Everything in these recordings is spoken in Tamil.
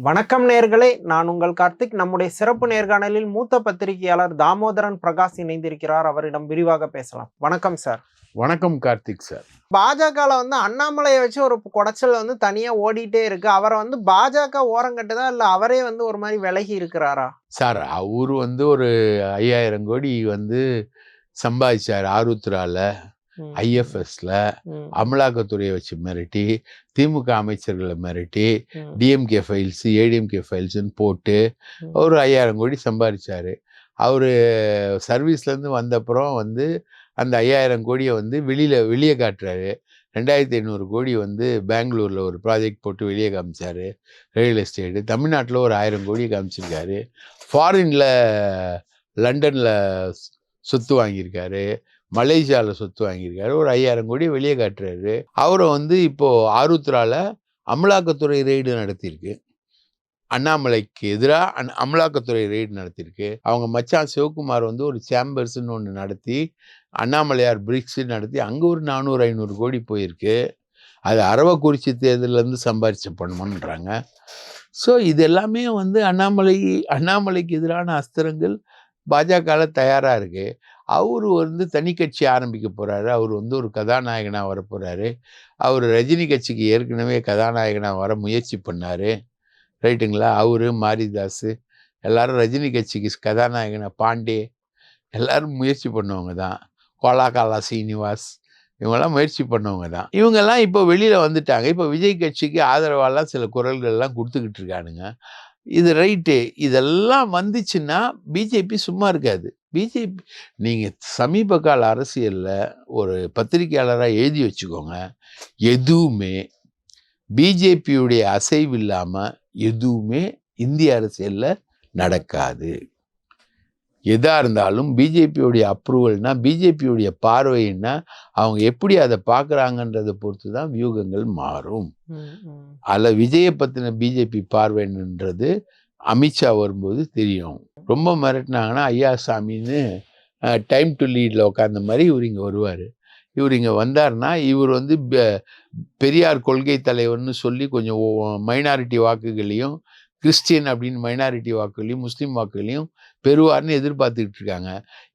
வணக்கம் நேர்களே நான் உங்கள் கார்த்திக். நம்முடைய சிறப்பு நேர்காணலில் மூத்த பத்திரிகையாளர் தாமோதரன் பிரகாஷ் இணைந்திருக்கிறார். அவரிடம் விரிவாக பேசலாம். வணக்கம் சார். வணக்கம் கார்த்திக் சார். பாஜகவில் வந்து அண்ணாமலையை வச்சு ஒரு குடைச்சல் வந்து தனியா ஓடிட்டே இருக்கு. அவரை வந்து பாஜக ஓரங்கட்டுதா இல்ல அவரே வந்து ஒரு மாதிரி விலகி இருக்கிறாரா? சார் அவர் வந்து ஒரு ஐயாயிரம் கோடி வந்து சம்பாதிச்சார் ஆருத்ரால. ம், ஐஎஃப்எஸ்ல அமலாக்கத்துறையை வச்சு மிரட்டி திமுக அமைச்சர்களை மிரட்டி டிஎம்கே ஃபைல்ஸ் ஏடிஎம்கே ஃபைல்ஸ்னு போட்டு. ஒரு ஐயாயிரம் கோடி சம்பாதிச்சாரு அவர் சர்வீஸ்லேருந்து வந்தப்புறம் வந்து அந்த ஐயாயிரம் கோடியை வந்து வெளியில் வெளியே காட்டுறாரு. ரெண்டாயிரத்தி ஐநூறு கோடி வந்து பெங்களூரில் ஒரு ப்ராஜெக்ட் போட்டு வெளியே காமிச்சாரு. ரியல் எஸ்டேட்டு தமிழ்நாட்டில் ஒரு ஆயிரம் கோடி காமிச்சிருக்காரு. ஃபாரினில் லண்டனில் சொத்து வாங்கியிருக்காரு. மலேசியாவில் சொத்து வாங்கியிருக்காரு. ஒரு ஐயாயிரம் கோடி வெளியே காட்டுறாரு. அவரை வந்து இப்போது ஆருத்ரால அமலாக்கத்துறை ரெய்டு நடத்தியிருக்கு. அண்ணாமலைக்கு எதிராக அந் அமலாக்கத்துறை ரெய்டு நடத்தியிருக்கு. அவங்க மச்சான் சிவகுமார் வந்து ஒரு சேம்பர்ஸ்ன்னு ஒன்று நடத்தி அண்ணாமலையார் பிரிக்ஸ் நடத்தி அங்கே ஒரு நானூறு ஐநூறு கோடி போயிருக்கு. அது அரவக்குறிச்சி தேர்தலேருந்து சம்பாரிச்ச பணம்ன்றாங்க ஸோ இது எல்லாமே வந்து அண்ணாமலை அண்ணாமலைக்கு எதிரான அஸ்திரங்கள் பாஜகவில் தயாராக இருக்குது அவர் வந்து தனி கட்சி ஆரம்பிக்க போகிறாரு அவர் வந்து ஒரு கதாநாயகனாக வர போகிறாரு அவர் ரஜினி கட்சிக்கு ஏற்கனவே கதாநாயகனாக வர முயற்சி பண்ணார். ரைட்டுங்களா? அவரு மாரிதாஸ் எல்லாரும் ரஜினி கட்சிக்கு கதாநாயகனா பாண்டே எல்லாரும் முயற்சி பண்ணவங்க தான். கோலாகாலா சீனிவாஸ் இவங்கெல்லாம் முயற்சி பண்ணவங்க தான். இவங்கெல்லாம் இப்போ வெளியில் வந்துட்டாங்க. இப்போ விஜய் கட்சிக்கு ஆதரவாலாம் சில குரல்கள்லாம் கொடுத்துக்கிட்டு இருக்கானுங்க. இது ரைட்டு. இதெல்லாம் வந்துச்சுன்னா பிஜேபி சும்மா இருக்காது. பிஜேபி நீங்கள் சமீப கால அரசியலில் ஒரு பத்திரிகையாளராக எழுதி வச்சுக்கோங்க. எதுவுமே பிஜேபியுடைய அசைவு இல்லாமல் எதுவுமே இந்திய அரசியலில் நடக்காது. எதா இருந்தாலும் பிஜேபியுடைய அப்ரூவல்னா பிஜேபியுடைய பார்வைன்னா அவங்க எப்படி அதை பார்க்குறாங்கன்றதை பொறுத்து தான் வியூகங்கள் மாறும். அதில் விஜயை பற்றின பிஜேபி பார்வைன்றது அமித்ஷா வரும்போது தெரியும். ரொம்ப மிரட்டினாங்கன்னா ஐயா சாமின்னு டைம் டு லீடில் உட்காந்த மாதிரி இவர் இங்கே வருவார். இவர் இங்கே வந்தார்னா இவர் வந்து பெரியார் கொள்கை தலைவர்னு சொல்லி கொஞ்சம் மைனாரிட்டி வாக்குகளையும் கிறிஸ்டியன் அப்படின்னு மைனாரிட்டி வாக்குகளையும் முஸ்லீம் வாக்குகளையும் பெறுவார்னு எதிர்பார்த்துக்கிட்டு இருக்காங்க.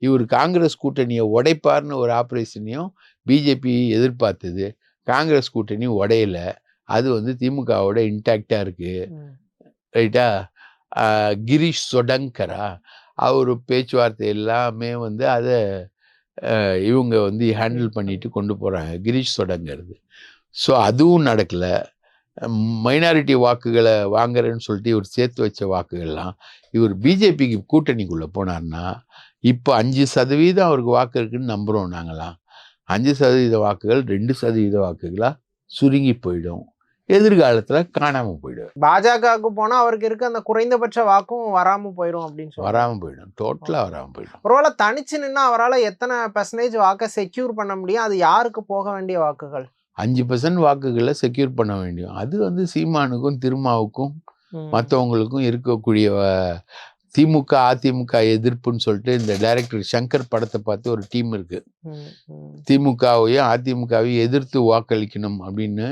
இவர் காங்கிரஸ் கூட்டணியை உடைப்பார்னு ஒரு ஆப்ரேஷனையும் பிஜேபி எதிர்பார்த்தது. காங்கிரஸ் கூட்டணி உடையல. அது வந்து திமுகவோட இன்டாக்டாக இருக்குது. ரைட்டா? கிரீஷ் சொடங்கரா அவர் பேச்சுவார்த்தை எல்லாமே வந்து அதை இவங்க வந்து ஹேண்டில் பண்ணிட்டு கொண்டு போகிறாங்க கிரீஷ் சொடங்கிறது. ஸோ அதுவும் நடக்கலை. மைனாரிட்டி வாக்குகளை வாங்குறேன்னு சொல்லிட்டு இவர் சேர்த்து வச்ச வாக்குகள்லாம் இவர் பிஜேபிக்கு கூட்டணிக்குள்ளே போனார்னா இப்போ அஞ்சு சதவீதம் அவருக்கு வாக்கு இருக்குன்னு நம்புகிறோம் நாங்களாம். அஞ்சு சதவீத வாக்குகள் ரெண்டு சதவீத வாக்குகளாக சுருங்கி போயிடும். எதிர்காலத்தில் காணாமல் போயிடும் பாஜகவுக்கு போனா அவருக்கு இருக்க அந்த குறைந்தபட்ச வாக்கும் வராம போயிடும் அப்படின்னு சொல்றாங்க. வராமல் போயிடும். டோட்டலாக வராமல் போயிடும். ஒருவேளை தனிச்சு நின்னா அவரால் எத்தனை பெர்சன்டேஜ் வாக்கை செக்யூர் பண்ண முடியும்? அது யாருக்கு போக வேண்டிய வாக்குகள்? அஞ்சு பர்சன்ட் வாக்குகளை செக்யூர் பண்ண வேண்டியும் அது வந்து சீமானுக்கும் திருமாவுக்கும். மற்றவங்களுக்கும் இருக்கக்கூடிய திமுக அதிமுக எதிர்ப்புன்னு சொல்லிட்டு இந்த டைரக்டர் சங்கர் படத்தை பார்த்து ஒரு டீம் இருக்கு. திமுகவையும் அதிமுகவையும் எதிர்த்து வாக்களிக்கணும் அப்படின்னு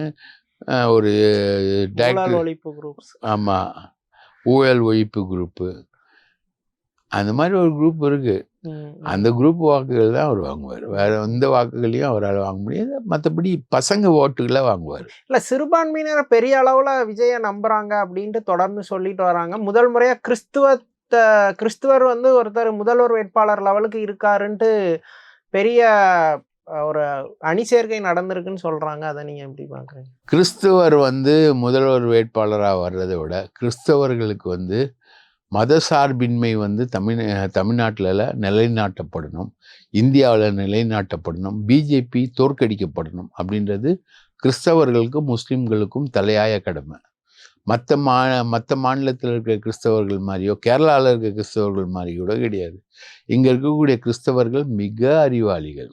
ஒரு டைரக்டர் ஒழிப்பு குரூப்ஸ் ஆமாம் ஊழல் ஒழிப்பு குரூப்பு அந்த மாதிரி ஒரு குரூப் இருக்கு. அந்த குரூப் வாக்குகள் தான் அவர் வாங்குவார். வேற எந்த வாக்குகளையும் அவரால் வாங்க முடியாது. மற்றபடி பசங்க ஓட்டுகளை வாங்குவார். இல்ல சிறுபான்மையினர் பெரிய அளவுல விஜய நம்புறாங்க அப்படின்ட்டு தொடர்ந்து சொல்லிட்டு வராங்க. முதல் முறையா கிறிஸ்துவ கிறிஸ்துவர் வந்து ஒருத்தர் முதல்வர் வேட்பாளர் லெவலுக்கு இருக்காருன்ட்டு பெரிய ஒரு அணி சேர்க்கை நடந்திருக்குன்னு சொல்கிறாங்க அதை நீங்கள் எப்படி பார்க்குறீங்க? கிறிஸ்தவர் வந்து முதல்வர் வேட்பாளராக வர்றதை விட கிறிஸ்தவர்களுக்கு வந்து மதசார்பின்மை வந்து தமிழ் தமிழ்நாட்டில் நிலைநாட்டப்படணும். இந்தியாவில் நிலைநாட்டப்படணும். பிஜேபி தோற்கடிக்கப்படணும் அப்படின்றது கிறிஸ்தவர்களுக்கும் முஸ்லீம்களுக்கும் தலையாய கடமை. மற்ற மா மற்ற மாநிலத்தில் இருக்கிற கிறிஸ்தவர்கள் மாதிரியோ கேரளாவில் இருக்கிற கிறிஸ்தவர்கள் மாதிரி கூட கிடையாது. இங்கே இருக்கக்கூடிய கிறிஸ்தவர்கள் மிக அறிவாளிகள்.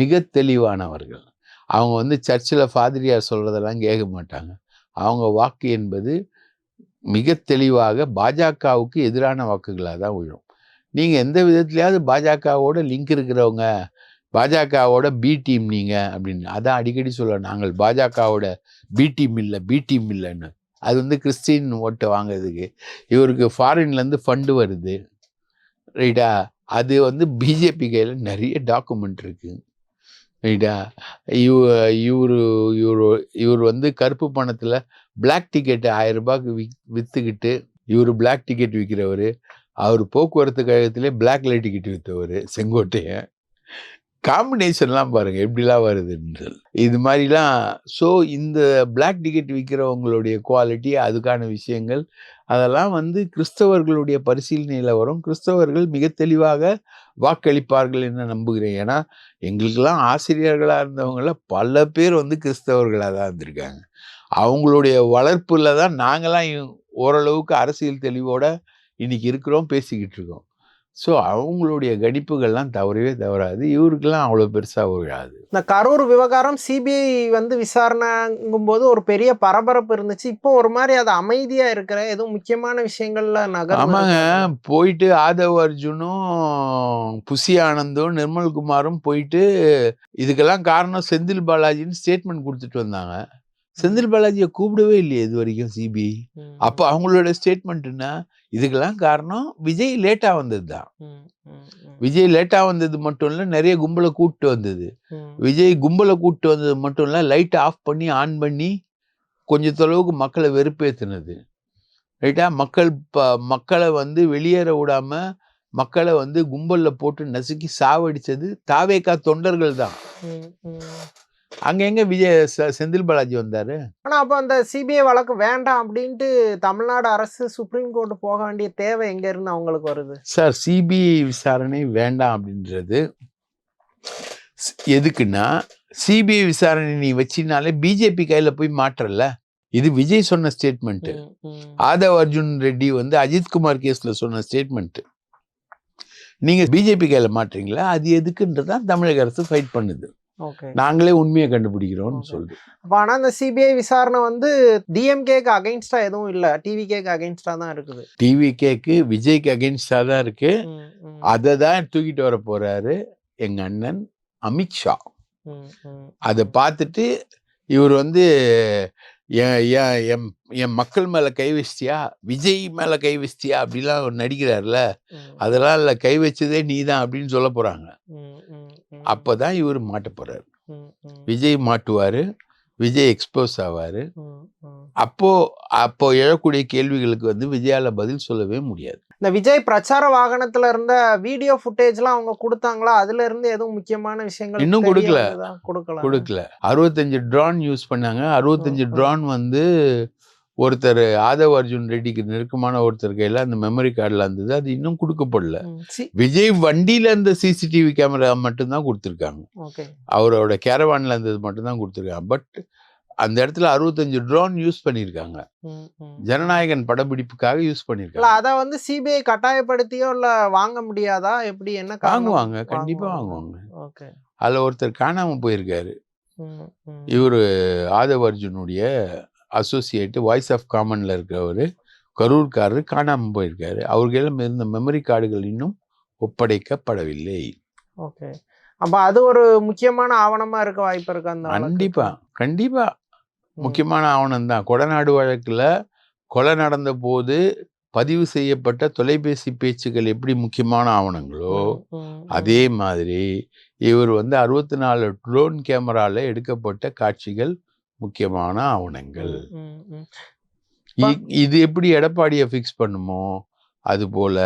மிக தெளிவானவர்கள். அவங்க வந்து சர்ச்சில் ஃபாதிரியார் சொல்கிறதெல்லாம் கேட்க மாட்டாங்க. அவங்க வாக்கு என்பது மிக தெளிவாக பாஜகவுக்கு எதிரான வாக்குகளாக தான் விழும் நீங்கள் எந்த விதத்துலையாவது பாஜகவோட லிங்க் இருக்கிறவங்க பாஜகவோட பி டீம் நீங்கள் அப்படின்னு அதான் அடிக்கடி சொல்லுவேன் நாங்கள் பாஜகவோட பி டீம் இல்லை பி டீம் இல்லைன்னு. அது வந்து கிறிஸ்டின் ஓட்டை வாங்குறதுக்கு. இவருக்கு ஃபாரின்லேருந்து ஃபண்டு வருது. ரைட்டா அது வந்து பிஜேபி கையில் நிறைய டாக்குமெண்ட் இருக்குது ரைட்டா இவ இவர் இவர் இவர் வந்து கருப்பு பணத்தில் பிளாக் டிக்கெட் ஆயிரம் ரூபாய்க்கு விக் விற்றுக்கிட்டு இவர் பிளாக் டிக்கெட் விற்கிறவர் அவர் போக்குவரத்து கழகத்திலே பிளாக் லைட் டிக்கெட் விற்றவர் செங்கோட்டையன் காம்பினேஷன்லாம் பாருங்கள் எப்படிலாம் வருதுன்னு இது மாதிரிலாம் ஸோ இந்த பிளாக் டிக்கெட் விற்கிறவங்களுடைய குவாலிட்டி அதுக்கான விஷயங்கள் அதெல்லாம் வந்து கிறிஸ்தவர்களுடைய பரிசீலனையில் வரும். கிறிஸ்தவர்கள் மிக தெளிவாக வாக்களிப்பார்கள் என்று நம்புகிறேன். ஏன்னா எங்களுக்கெல்லாம் ஆசிரியர்களாக இருந்தவங்கள பல பேர் வந்து கிறிஸ்தவர்களாக தான் இருந்திருக்காங்க. அவங்களுடைய வளர்ப்பில் தான் நாங்களாம் ஓரளவுக்கு அரசியல் தெளிவோட இன்றைக்கி இருக்கிறோம் பேசிக்கிட்டு இருக்கோம். ஸோ அவங்களுடைய கணிப்புகள்லாம் தவறவே தவறாது. இவருக்கெல்லாம் அவ்வளோ பெருசாக விழாது. இந்த கரூர் விவகாரம் சிபிஐ வந்து விசாரணைங்கும் போது ஒரு பெரிய பரபரப்பு இருந்துச்சு. இப்போ ஒரு மாதிரி அது அமைதியா இருக்கிற எதுவும் முக்கியமான விஷயங்கள்ல நகர் ஆமாங்க. போயிட்டு ஆதவ் அர்ஜுனும் புசி ஆனந்தும் நிர்மல்குமாரும் போயிட்டு இதுக்கெல்லாம் காரணம் செந்தில் பாலாஜின்னு ஸ்டேட்மெண்ட் கொடுத்துட்டு வந்தாங்க. செந்தில் பாலாஜியை கூப்பிடவே இல்லையே இது வரைக்கும் சிபிஐ அப்போ அவங்களோட ஸ்டேட்மெண்ட்னா இதுக்கெல்லாம் காரணம் விஜய் லேட்டாக வந்தது தான் விஜய் லேட்டாக வந்தது மட்டும் இல்லை நிறைய கும்பலை கூப்பிட்டு வந்தது. விஜய் கும்பலை கூப்பிட்டு வந்தது மட்டும் இல்லை லைட் ஆஃப் பண்ணி ஆன் பண்ணி கொஞ்ச தொலைவுக்கு மக்களை வெறுப்பேத்துனது. ரைட்டா மக்கள் ப மக்களை வந்து வெளியேற விடாம மக்களை வந்து கும்பல்ல போட்டு நசுக்கி சாவடிச்சது தாவேக்கா தொண்டர்கள் தான் அங்க எங்க விஜய் செந்தில் பாலாஜி வந்தாரு? ஆனா அப்ப அந்த சிபிஐ வழக்கு வேண்டாம் அப்படின்ட்டு தமிழ்நாடு அரசு சுப்ரீம் கோர்ட் போக வேண்டிய தேவை எங்க இருந்து அவங்களுக்கு வருது? சார் சிபிஐ விசாரணை வேண்டாம் அப்படின்றது எதுக்குன்னா சிபிஐ விசாரணை நீ வச்சினாலே பிஜேபி கையில போய் மாற்றல. இது விஜய் சொன்ன ஸ்டேட்மெண்ட் ஆதவ் அர்ஜுன் ரெட்டி வந்து அஜித்குமார் கேஸ்ல சொன்ன ஸ்டேட்மெண்ட் நீங்க பிஜேபி கையில மாற்றீங்களா? அது எதுக்குன்றதான் தமிழக அரசு ஃபைட் பண்ணுது. நாங்களே உண்மையை கண்டுபிடிக்கிறோம்னு. சொல்லுது. அப்ப ஆனா இந்த சிபிஐ விசாரணை வந்து டிஎம்கேக்கு அகைன்ஸ்டா எதுவும் இல்ல. டிவிகேக்கு அகைன்ஸ்டா தான் இருக்குது. டிவி கேக்கு விஜய்க்கு அகேன்ஸ்டா தான் இருக்கு. அதை தான் தூக்கிட்டு வர போறாரு எங்க அண்ணன் அமித்ஷா அதை பார்த்துட்டு இவர் வந்து என் மக்கள் மேல கை வச்சிட்டியா? விஜய் மேல கை வச்சிட்டியா? அப்படிலாம் நடிக்கிறார்ல அதெல்லாம் இல்லை கை வச்சதே நீ தான் அப்படின்னு சொல்ல போறாங்க. அப்பதான் இவர் மாட்ட போறாரு. விஜய் மாட்டுவாரு விஜய் எக்ஸ்போஸ் ஆவாரு. அப்போ அப்போ எழக்கூடிய கேள்விகளுக்கு வந்து விஜயால பதில் சொல்லவே முடியாது. இந்த விஜய் பிரச்சார வாகனத்துல இருந்த வீடியோ ஃபுட்டேஜ்லாம் அவங்க கொடுத்தாங்களா? அதுல இருந்து எதுவும் முக்கியமான விஷயங்கள் இன்னும் கொடுக்கல. கொடுக்கல. கொடுக்கல. அறுபத்தஞ்சு ட்ரான் யூஸ் பண்ணாங்க. அறுபத்தஞ்சு. ட்ரான் வந்து ஒருத்தர் ஆதவ் அர்ஜுன் ரெட்டிக்கு நெருக்கமான ஒருத்தர் கையில அந்த மெமரி கார்டில் இருந்தது. அது இன்னும் கொடுக்கப்படல. விஜய் வண்டியில இருந்த சிசிடிவி கேமரா மட்டும்தான் கொடுத்துருக்காங்க. அவரோட கேரவான்ல இருந்தது மட்டும்தான் கொடுத்துருக்காங்க. பட் அந்த இடத்துல அறுபத்தஞ்சு ட்ரோன் யூஸ் பண்ணியிருக்காங்க. ஜனநாயகன் படப்பிடிப்புக்காக யூஸ் பண்ணியிருக்காங்க. அத வந்து சிபிஐ கட்டாயப்படுத்தியோ இல்ல வாங்க முடியாதா? எப்படி என்ன? வாங்குவாங்க கண்டிப்பா வாங்குவாங்க. அதுல ஒருத்தர் காணாம போயிருக்காரு. இவர் ஆதவ் அர்ஜுனுடைய அசோசியேட் வாய்ஸ் ஆஃப் காமன்ல இருக்கிறவர் கரூர்காரர் காணாம போயிருக்காரு. அவர்களிடம் இருந்த மெமரி கார்டுகள் இன்னும் ஒப்படைக்கப்படவில்லை. ஓகே. அப்ப அது ஒரு முக்கியமான ஆவணமா இருக்க வாய்ப்பு இருக்கு அந்த வழக்குக்கு? கண்டிப்பா கண்டிப்பா. ம், முக்கியமான ஆவணம் தான் கொடநாடு வழக்குல கொலை நடந்த போது பதிவு செய்யப்பட்ட தொலைபேசி பேச்சுகள் எப்படி முக்கியமான ஆவணங்களோ அதே மாதிரி இவர் வந்து அறுபத்தி நாலு ட்ரோன் கேமரால எடுக்கப்பட்ட காட்சிகள் முக்கியமான ஆவணங்கள். இது எப்படி எடப்பாடியை ஃபிக்ஸ் பண்ணுமோ அது போல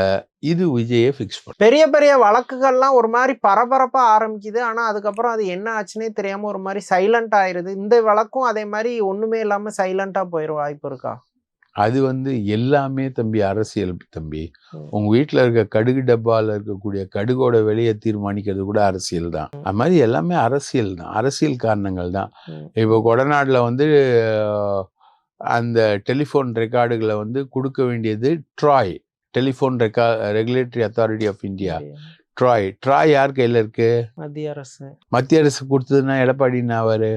இது விஜயை ஃபிக்ஸ் பண்ணும். பெரிய பெரிய வழக்குகள்லாம் ஒரு மாதிரி பரபரப்பா ஆரம்பிக்குது. ஆனா அதுக்கப்புறம் அது என்ன ஆச்சுன்னே தெரியாம ஒரு மாதிரி சைலண்ட் ஆயிருது. இந்த வழக்கும் அதே மாதிரி ஒண்ணுமே இல்லாம சைலண்டா போயிரு வாய்ப்பு இருக்கா? அது வந்து எல்லாமே தம்பி அரசியல் தம்பி. உங்க வீட்டுல இருக்க கடுகு டப்பால இருக்கக்கூடிய கடுகோட விலையை தீர்மானிக்கிறது கூட அரசியல் தான். அது மாதிரி எல்லாமே அரசியல் தான். அரசியல் காரணங்கள் தான். இப்போ கொடநாடுல வந்து அந்த டெலிஃபோன் ரெக்கார்டுகளை வந்து கொடுக்க வேண்டியது TRAI. Telephone ரெக்கா regulatory authority of India. TRAI. TRAI யார் கையில இருக்கு? மத்திய அரசு. மத்திய அரசு கொடுத்ததுன்னா எடப்பாடின்னு ஆவாரு.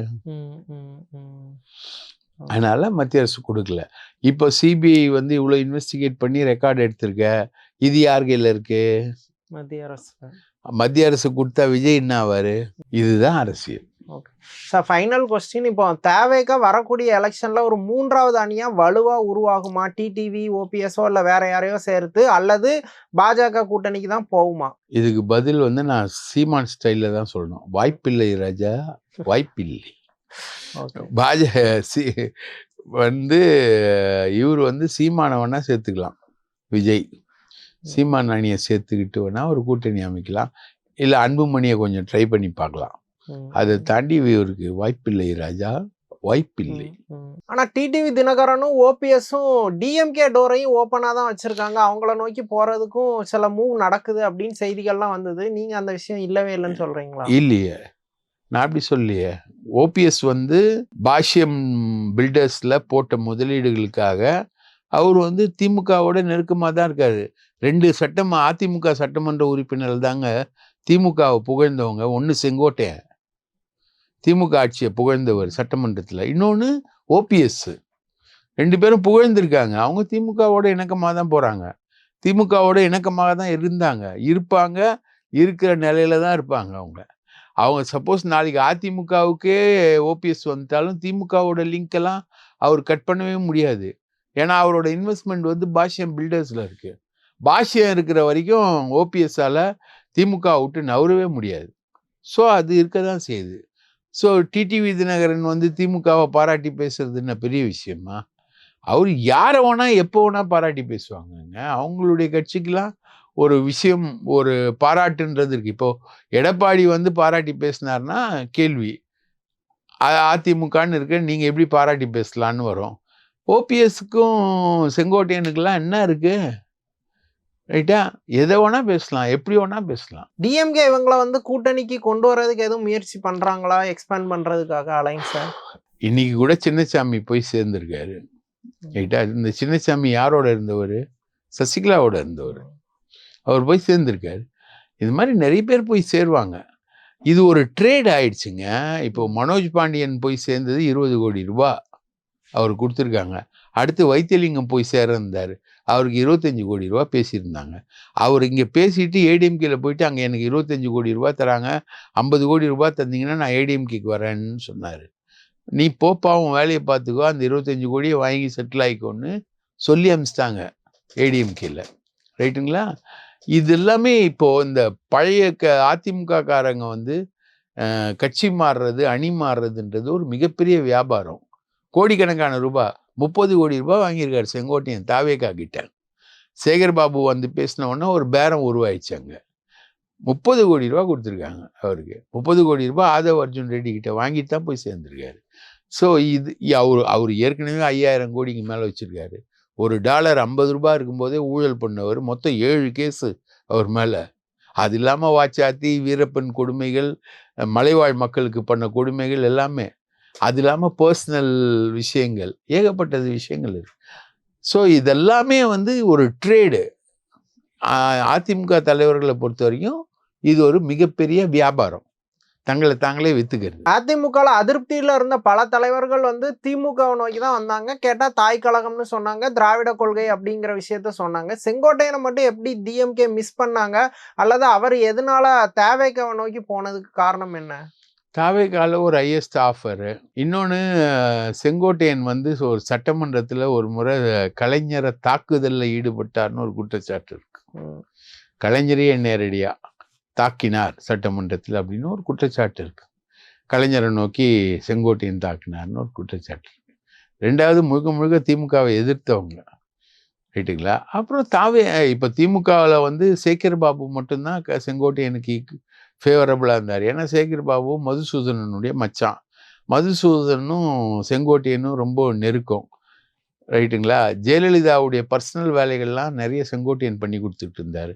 அதனால மத்திய அரசு கொடுக்கல. இப்போ சிபிஐ வந்து இவ்வளோ இன்வெஸ்டிகேட் பண்ணி ரெக்கார்டு எடுத்திருக்க. இது யார் கையில இருக்கு? மத்திய அரசு மத்திய அரசு கொடுத்தா விஜய் என்ன ஆவாரு? இதுதான் அரசியல். சார் ஃபைனல் கொஸ்டின் இப்போ தேவைக்கா வரக்கூடிய எலெக்ஷன்ல ஒரு மூன்றாவது அணியா வலுவா உருவாகுமா? டிடிவி ஓபிஎஸ்ஓ இல்ல வேற யாரையோ சேர்த்து அல்லது பாஜக கூட்டணிக்கு தான் போகுமா? இதுக்கு பதில் வந்து நான் சீமான் ஸ்டைலில் தான் சொல்லணும். வாய்ப்பில்லை ராஜா வாய்ப்பில்லை. ஓகே பாஜ சி வந்து இவர் வந்து சீமானை வேணா சேர்த்துக்கலாம். விஜய். சீமான் அணியை சேர்த்துக்கிட்டு வேணா ஒரு கூட்டணி அமைக்கலாம். இல்லை அன்புமணியை கொஞ்சம் ட்ரை பண்ணி பார்க்கலாம். அதை தாண்டி இவருக்கு வாய்ப்பில்லை ராஜா. வாய்ப்பில்லை. ஆனா டிடிவி தினகரனும் ஓபிஎஸும் டிஎம்கே டோரையும் ஓப்பனா தான் வச்சிருக்காங்க. அவங்கள நோக்கி போறதுக்கும் சில மூவ் நடக்குது அப்படின்னு செய்திகள்லாம் வந்தது. நீங்க அந்த விஷயம் இல்லவே இல்லைன்னு சொல்றீங்களா? இல்லையே. நான் அப்படி சொல்லியே ஓபிஎஸ் வந்து பாஷ்யம் பில்டர்ஸில் போட்ட முதலீடுகளுக்காக அவர் வந்து திமுகவோட நெருக்கமாக தான் இருக்கார். ரெண்டு சட்டம் அதிமுக சட்டமன்ற உறுப்பினர் தாங்க திமுகவை புகழ்ந்தவங்க. ஒன்று செங்கோட்டையன். திமுக ஆட்சியை புகழ்ந்தவர் சட்டமன்றத்தில். இன்னொன்று ஓபிஎஸ். ரெண்டு பேரும் புகழ்ந்திருக்காங்க. அவங்க திமுகவோட இணக்கமாக தான் போகிறாங்க திமுகவோட இணக்கமாக தான் இருந்தாங்க. இருப்பாங்க இருக்கிற நிலையில தான் இருப்பாங்க அவங்க. அவங்க சப்போஸ் நாளைக்கு அதிமுகவுக்கே ஓபிஎஸ் வந்துட்டாலும் திமுகவோட லிங்க் எல்லாம் அவர் கட் பண்ணவே முடியாது. ஏன்னா அவரோட இன்வெஸ்ட்மெண்ட் வந்து பாஷ்யம் பில்டர்ஸில் இருக்குது பாஷ்யம் இருக்கிற வரைக்கும் ஓபிஎஸ்ஸால் திமுக விட்டு நவரவே முடியாது. ஸோ அது இருக்க தான் செய்யுது ஸோ டிடிவி தினகரன் வந்து திமுகவை பாராட்டி பேசுறது என்ன பெரிய விஷயமா? அவர் யாரை வேணால் எப்போ வேணால் பாராட்டி பேசுவாங்கங்க. அவங்களுடைய கட்சிக்கெலாம் ஒரு விஷயம் ஒரு பாராட்டுன்றது இருக்கு. இப்போ எடப்பாடி வந்து பாராட்டி பேசினார்னா கேள்வி. அதிமுகன்னு இருக்கு நீங்க எப்படி பாராட்டி பேசலான்னு வரும். ஓபிஎஸ்க்கும் செங்கோட்டையனுக்கெல்லாம் என்ன இருக்கு? ரைட்டா? எதை வேணா பேசலாம் எப்படி வேணா பேசலாம். டிஎம்கே இவங்கள வந்து கூட்டணிக்கு கொண்டு வர்றதுக்கு எதுவும் முயற்சி பண்றாங்களா? எக்ஸ்பேண்ட் பண்றதுக்காக அலைன்ஸை? இன்னைக்கு கூட சின்னசாமி போய் சேர்ந்திருக்காரு. ரைட்டா? இந்த சின்னசாமி யாரோட இருந்தவர்? சசிகலாவோட இருந்தவர். அவர் போய் சேர்ந்திருக்காரு. இது மாதிரி நிறைய பேர் போய் சேருவாங்க. இது ஒரு ட்ரேட் ஆயிடுச்சுங்க. இப்போ மனோஜ் பாண்டியன் போய் சேர்ந்தது இருபது கோடி ரூபா அவர் கொடுத்துருக்காங்க. அடுத்து வைத்தியலிங்கம் போய் சேர இருந்தார் அவருக்கு இருபத்தஞ்சி கோடி ரூபா பேசியிருந்தாங்க. அவர் இங்கே பேசிட்டு ஏடிஎம்கேல போயிட்டு அங்கே எனக்கு இருபத்தஞ்சி கோடி ரூபா தராங்க. ஐம்பது கோடி ரூபா தந்தீங்கன்னா நான் ஏடிஎம்கேக்கு வரேன்னு சொன்னார். நீ போப்பா அவன் வேலையை பார்த்துக்கோ. அந்த இருபத்தஞ்சி கோடியை வாங்கி செட்டில் ஆயிக்கோன்னு சொல்லி அமிச்சிட்டாங்க ஏடிஎம்கேல ரைட்டுங்களா இது எல்லாமே இப்போ இந்த பழைய க அதிமுக காரங்க வந்து கட்சி மாறுறது அணி மாறுறதுன்றது ஒரு மிகப்பெரிய வியாபாரம். கோடிக்கணக்கான ரூபாய் முப்பது கோடி ரூபாய் வாங்கியிருக்காரு செங்கோட்டையன் தாவேக்கா கிட்ட. சேகர் பாபு வந்து பேசினவுடனே ஒரு பேரம் உருவாயிடுச்சு முப்பது கோடி ரூபா கொடுத்துருக்காங்க அவருக்கு. முப்பது கோடி ரூபாய் ஆதவ் அர்ஜுன் ரெட்டி கிட்ட வாங்கிட்டு தான் போய் சேர்ந்துருக்காரு. ஸோ இது அவர் அவர் ஏற்கனவே ஐயாயிரம் கோடிக்கு மேலே வச்சுருக்காரு. ஒரு டாலர் ஐம்பது ரூபாய் இருக்கும்போதே ஊழல் பண்ணவர் மொத்தம் ஏழு கேஸு அவர் மேலே. அது இல்லாமல் வாச்சாத்தி வீரப்பன் கொடுமைகள் மலைவாழ் மக்களுக்கு பண்ண கொடுமைகள் எல்லாமே. அது இல்லாமல் பர்சனல் விஷயங்கள் ஏகப்பட்டது விஷயங்கள் இருக்கு. ஸோ இதெல்லாமே வந்து ஒரு ட்ரேடு அதிமுக தலைவர்களை பொறுத்த வரைக்கும் இது ஒரு மிகப்பெரிய வியாபாரம். தங்களை தாங்களே வித்துக்கிறது. அதிமுகல அதிருப்தியில இருந்த பல தலைவர்கள் வந்து திமுகவை நோக்கி தான் வந்தாங்க. கேட்டா தாய் கழகம்னு சொன்னாங்க திராவிட கொள்கை அப்படிங்கிற விஷயத்த சொன்னாங்க. செங்கோட்டையனை மட்டும் எப்படி டிஎம்கே மிஸ் பண்ணாங்க? அல்லது அவர் எதனால தேவைக்கவை நோக்கி போனதுக்கு காரணம் என்ன? தாவேக்கால ஒரு ஹையஸ்ட் ஆஃபரு இன்னொன்று செங்கோட்டையன் வந்து ஒரு சட்டமன்றத்தில் ஒரு முறை கலைஞரை தாக்குதலில் ஈடுபட்டார்னு ஒரு குற்றச்சாட்டு இருக்கு. ம். கலைஞரையே நேரடியாக தாக்கினார் சட்டமன்றத்தில் அப்படின்னு ஒரு குற்றச்சாட்டு இருக்குது கலைஞரை நோக்கி செங்கோட்டையன் தாக்கினார்னு ஒரு குற்றச்சாட்டு இருக்குது ரெண்டாவது முழுக்க முழுக்க திமுகவை எதிர்த்தவங்க. ரைட்டுங்களா? அப்புறம் தாவே இப்போ திமுகவில் வந்து சேகர் பாபு மட்டும்தான் க- செங்கோட்டையனுக்கு ஃபேவரபுளாக இருந்தார். ஏன்னா சேகர் பாபு மதுசூதனனுடைய மச்சான். மதுசூதனும் செங்கோட்டையனும் ரொம்ப நெருக்கம். ரைட்டுங்களா? ஜெயலலிதாவுடைய பர்சனல் வேலைகள்லாம் நிறைய செங்கோட்டையன் பண்ணி கொடுத்துட்டு இருந்தார்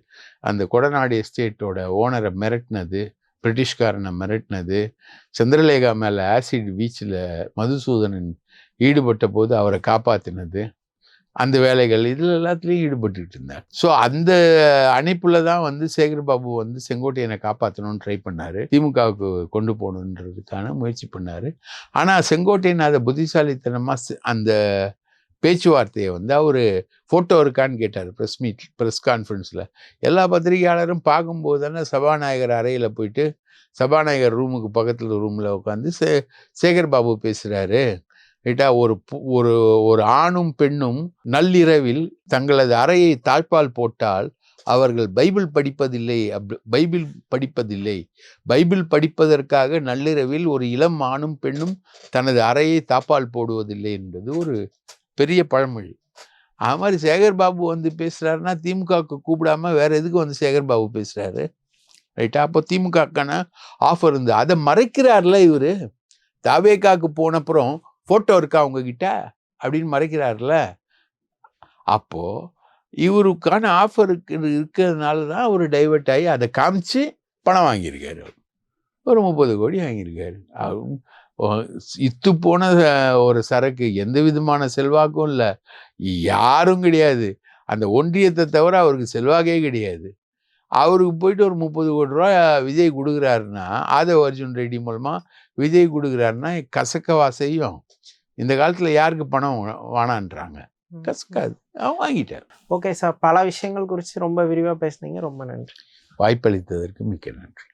அந்த கொடநாடு எஸ்டேட்டோட ஓனரை மிரட்டினது பிரிட்டிஷ்காரனை மிரட்டினது சந்திரலேகா மேலே ஆசிட் பீச்சில் மதுசூதனன் ஈடுபட்ட போது அவரை காப்பாற்றினது அந்த வேலைகள் இதில் எல்லாத்துலேயும் ஈடுபட்டுக்கிட்டு இருந்தார் ஸோ அந்த அணைப்பில் தான் வந்து சேகர் பாபு வந்து செங்கோட்டையனை காப்பாற்றணும்னு ட்ரை பண்ணார். திமுகவுக்கு கொண்டு போகணுன்றதுக்கான முயற்சி பண்ணாரு. ஆனால் செங்கோட்டையன் அதை புத்திசாலித்தனமாக அந்த பேச்சுவார்த்தையை வந்து அவர் ஃபோட்டோ இருக்கான்னு கேட்டார் ப்ரெஸ் மீட் ப்ரெஸ் கான்ஃபரன்ஸில் எல்லா பத்திரிகையாளரும் பார்க்கும்போது தானே சபாநாயகர் அறையில் போயிட்டு சபாநாயகர் ரூமுக்கு பக்கத்தில் ரூமில் உட்காந்து சே சேகர் பாபு பேசுகிறாரு ரைட்டா ஒரு பு- ஒரு ஒரு ஆணும் பெண்ணும் நள்ளிரவில் தங்களது அறையை தாழ்பால் போட்டால் அவர்கள் பைபிள் படிப்பதில்லை அப் பைபிள் படிப்பதில்லை. பைபிள் படிப்பதற்காக நள்ளிரவில் ஒரு இளம் ஆணும் பெண்ணும் தனது அறையை தாப்பால் போடுவதில்லை என்பது ஒரு பெரிய பழமொழி. அது மாதிரி சேகர் பாபு வந்து பேசுகிறாருன்னா திமுகவுக்கு கூப்பிடாம வேற எதுக்கு வந்து சேகர் பாபு பேசுகிறாரு ரைட்டா? அப்போ திமுகக்கான ஆஃபர் இருந்து அதை மறைக்கிறார்ல இவர்? தாவேக்காக்கு போனப்புறம் ஃபோட்டோ இருக்கா உங்ககிட்ட? அப்படின்னு மறைக்கிறார்ல. அப்போது இவருக்கான ஆஃபர் இருக்கிறதுனால தான் அவர் டைவர்ட் ஆகி அதை காமிச்சு பணம் வாங்கியிருக்காரு ஒரு முப்பது கோடி வாங்கியிருக்காரு. இத்து போன ஒரு சரக்கு எந்த விதமான செல்வாக்கும் இல்லை. யாரும் கிடையாது. அந்த ஒன்றியத்தை தவிர அவருக்கு செல்வாக்கே கிடையாது. அவருக்கு போயிட்டு ஒரு முப்பது கோடி ரூபா விஜய் கொடுக்குறாருன்னா ஆதவ அர்ஜுன் ரெட்டி மூலமா விஜய் கொடுக்குறாருன்னா கசக்கவா செய்யும் இந்த காலத்துல யாருக்கு பணம் வேணான்றாங்க? கசக்காது. அவன் வாங்கிட்டார். Okay sir. பல விஷயங்கள் குறித்து ரொம்ப விரிவாக பேசுனீங்க. ரொம்ப நன்றி. வாய்ப்பளித்ததற்கு மிக்க நன்றி.